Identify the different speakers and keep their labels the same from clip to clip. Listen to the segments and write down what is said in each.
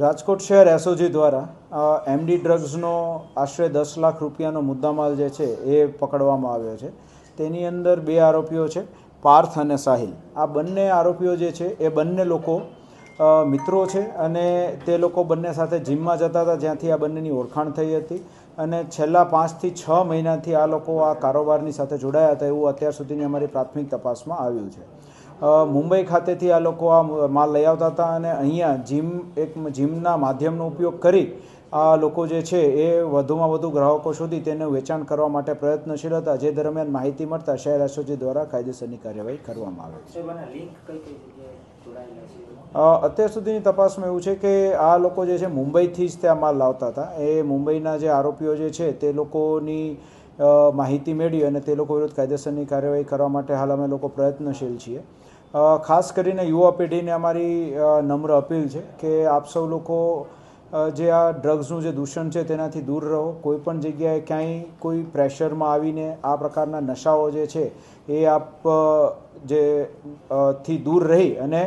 Speaker 1: રાજકોટ શહેર એસઓજી દ્વારા એમડી ડ્રગ્સનો આશરે દસ લાખ રૂપિયાનો મુદ્દામાલ જે છે એ પકડવામાં આવ્યો છે. તેની અંદર બે આરોપીઓ છે, પાર્થ અને સાહિલ. આ બંને આરોપીઓ જે છે એ બંને લોકો મિત્રો છે અને તે લોકો બંને સાથે જીમમાં જતા હતા જ્યાંથી આ બંનેની ઓળખાણ થઈ હતી અને છેલ્લા પાંચથી છ મહિનાથી આ લોકો આ કારોબારની સાથે જોડાયા હતા એવું અત્યાર સુધીની અમારી પ્રાથમિક તપાસમાં આવ્યું છે. મુંબઈ ખાતેથી આ લોકો આ માલ લઈ આવતા હતા અને અહીંયા જીમ એક જીમના માધ્યમનો ઉપયોગ કરી આ લોકો જે છે એ વધુમાં વધુ ગ્રાહકો સુધી તેનું વેચાણ કરવા માટે પ્રયત્નશીલ હતા. જે દરમિયાન માહિતી મળતા શહેર એસઓજી દ્વારા કાયદેસરની કાર્યવાહી કરવામાં આવે અત્યાર સુધીની તપાસમાં એવું છે કે આ લોકો જે છે મુંબઈથી જ ત્યાં માલ લાવતા હતા. એ મુંબઈના જે આરોપીઓ જે છે તે લોકોની માહિતી મેળવી અને તે લોકો વિરુદ્ધ કાયદેસરની કાર્યવાહી કરવા માટે હાલ અમે લોકો પ્રયત્નશીલ છીએ. ખાસ કરીને યુવા પેઢીને અમારી નમ્ર અપીલ છે કે આપ સૌ લોકો જે આ ડ્રગ્સનું જે દૂષણ છે તેનાથી દૂર રહો. કોઈ પણ જગ્યાએ ક્યાંય કોઈ પ્રેશરમાં આવીને આ પ્રકારના નશાઓ જે છે એ આપ જે થી દૂર રહી અને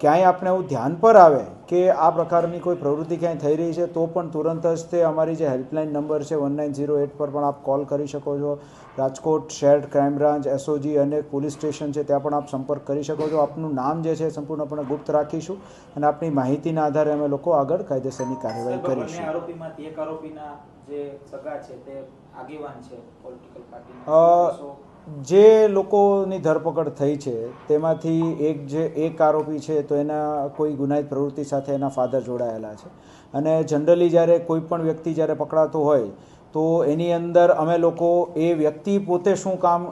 Speaker 1: ક્યાંય આપણે એવું ધ્યાન પર આવે કે આ પ્રકારની કોઈ પ્રવૃત્તિ ક્યાંય થઈ રહી છે તો પણ તુરંત જ તે અમારી જે હેલ્પલાઇન નંબર છે વન નાઇન ઝીરો એટ પર પણ આપ કોલ કરી શકો છો. રાજકોટ શહેર ક્રાઇમ બ્રાન્ચ એસઓજી અને પોલીસ સ્ટેશન છે ત્યાં પણ આપ સંપર્ક કરી શકો છો. આપનું નામ જે છે સંપૂર્ણપણે ગુપ્ત રાખીશું અને આપની માહિતીના આધારે અમે લોકો આગળ કાયદેસરની કાર્યવાહી કરીશું.
Speaker 2: આરોપીમાંથી એક આરોપીના જે સગા છે તે આગેવાન છે પોલિટિકલ પાર્ટીના
Speaker 1: જે લોકોની ધરપકડ થઈ છે તેમાંથી એક જે એક આરોપી છે તો એના કોઈ ગુનાહિત પ્રવૃત્તિ સાથે એના ફાધર જોડાયેલા છે. અને જનરલી જ્યારે કોઈ પણ વ્યક્તિ જ્યારે પકડાતો હોય, તો એની અંદર અમે લોકો એ વ્યક્તિ પોતે શું કામ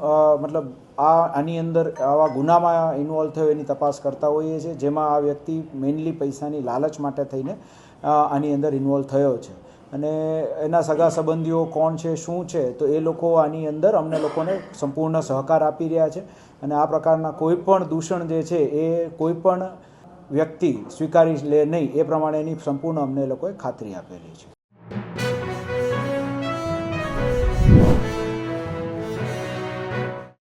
Speaker 1: મતલબ આ, આની અંદર આવા ગુનામાં ઇન્વોલ્વ થયો એની તપાસ કરતા હોઈએ છીએ, જેમાં આ વ્યક્તિ મેઇનલી પૈસાની લાલચ માટે થઈને આની અંદર ઇન્વોલ્વ થયો છે. અને એના સગા સંબંધીઓ કોણ છે, શું છે, તો એ લોકો આની અંદર અમને લોકોને સંપૂર્ણ સહકાર આપી રહ્યા છે. અને આ પ્રકારના કોઈ પણ દૂષણ જે છે, એ કોઈ પણ વ્યક્તિ સ્વીકારી લે નહીં એ પ્રમાણેની સંપૂર્ણ અમને લોકોએ ખાતરી આપેલી છે.